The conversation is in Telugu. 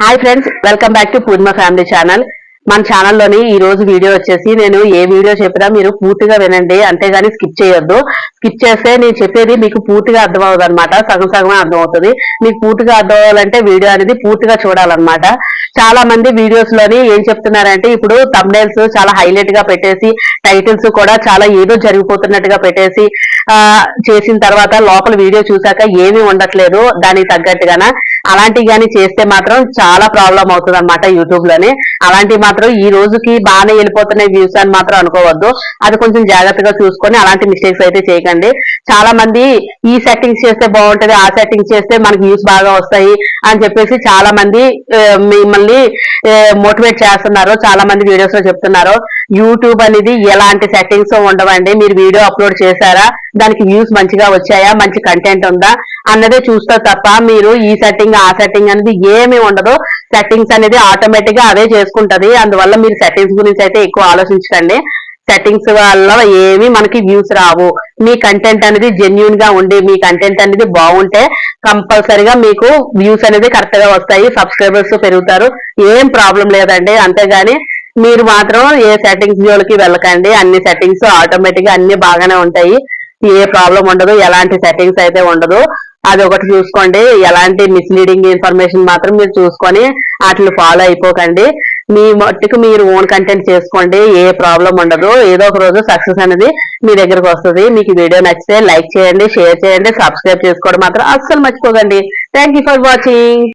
Hi friends welcome back to Purna family channel మన ఛానల్లోని ఈ రోజు వీడియో వచ్చేసి నేను ఏ వీడియో చెప్పినా మీరు పూర్తిగా వినండి అంతేగాని స్కిప్ చేయొద్దు. స్కిప్ చేస్తే నేను చెప్పేది మీకు పూర్తిగా అర్థం అవ్వదు అనమాట సగం సగమే అర్థం అవుతుంది మీకు పూర్తిగా అర్థం అవ్వాలంటే వీడియో అనేది పూర్తిగా చూడాలన్నమాట. చాలా మంది వీడియోస్లోని ఏం చెప్తున్నారంటే ఇప్పుడు తమ్నైల్స్ చాలా హైలైట్గా పెట్టేసి టైటిల్స్ కూడా చాలా ఏదో జరిగిపోతున్నట్టుగా పెట్టేసి ఆ చేసిన తర్వాత లోపల వీడియో చూసాక ఏమీ ఉండట్లేదు. దానికి తగ్గట్టుగాన అలాంటివి కానీ చేస్తే మాత్రం చాలా ప్రాబ్లం అవుతుంది అనమాట యూట్యూబ్లోనే అలాంటివి మాత్రం ఈ రోజుకి బాగానే వెళ్ళిపోతున్నాయి వ్యూస్ అని మాత్రం అనుకోవద్దు. అది కొంచెం జాగ్రత్తగా చూసుకొని అలాంటి మిస్టేక్స్ అయితే చేయకండి. చాలా మంది ఈ సెట్టింగ్స్ చేస్తే బాగుంటది ఆ సెట్టింగ్స్ చేస్తే మనకి వ్యూస్ బాగా వస్తాయి అని చెప్పేసి చాలా మంది మిమ్మల్ని మోటివేట్ చేస్తున్నారు. చాలా మంది వీడియోస్లో చెప్తున్నారు. యూట్యూబ్ అనేది ఎలాంటి సెట్టింగ్స్ ఉండవండి? మీరు వీడియో అప్లోడ్ చేశారా? దానికి వ్యూస్ మంచిగా వచ్చాయా? మంచి కంటెంట్ ఉందా? అన్నదే చూస్తారు తప్ప మీరు ఈ సెట్టింగ్ ఆ సెట్టింగ్ అనేది ఏమీ ఉండదు. సెట్టింగ్స్ అనేది ఆటోమేటిక్గా అదే చేసుకుంటది. అందువల్ల మీరు సెట్టింగ్స్ గురించి అయితే ఎక్కువ ఆలోచించకండి. సెట్టింగ్స్ వల్ల ఏమి మనకి వ్యూస్ రావు. మీ కంటెంట్ అనేది జెన్యున్గా ఉండి మీ కంటెంట్ అనేది బాగుంటే కంపల్సరిగా మీకు వ్యూస్ అనేది కరెక్ట్గా వస్తాయి. సబ్స్క్రైబర్స్ పెరుగుతారు. ఏం ప్రాబ్లం లేదండి. అంతేగాని మీరు మాత్రం ఏ సెట్టింగ్స్ జోలికి వెళ్ళకండి. అన్ని సెట్టింగ్స్ ఆటోమేటిక్గా అన్ని బాగానే ఉంటాయి. ఏ ప్రాబ్లం ఉండదు. ఎలాంటి సెట్టింగ్స్ అయితే ఉండదు. అది ఒకటి చూసుకోండి. ఎలాంటి మిస్లీడింగ్ ఇన్ఫర్మేషన్ మాత్రం మీరు చూసుకొని వాటిని ఫాలో అయిపోకండి. మీ మట్టుకు మీరు ఓన్ కంటెంట్ చేసుకోండి. ఏ ప్రాబ్లం ఉండదు. ఏదో ఒక రోజు సక్సెస్ అనేది మీ దగ్గరకు వస్తుంది. మీకు వీడియో నచ్చితే లైక్ చేయండి షేర్ చేయండి సబ్స్క్రైబ్ చేసుకోవడం మాత్రం అస్సలు మర్చిపోకండి. Thank you for watching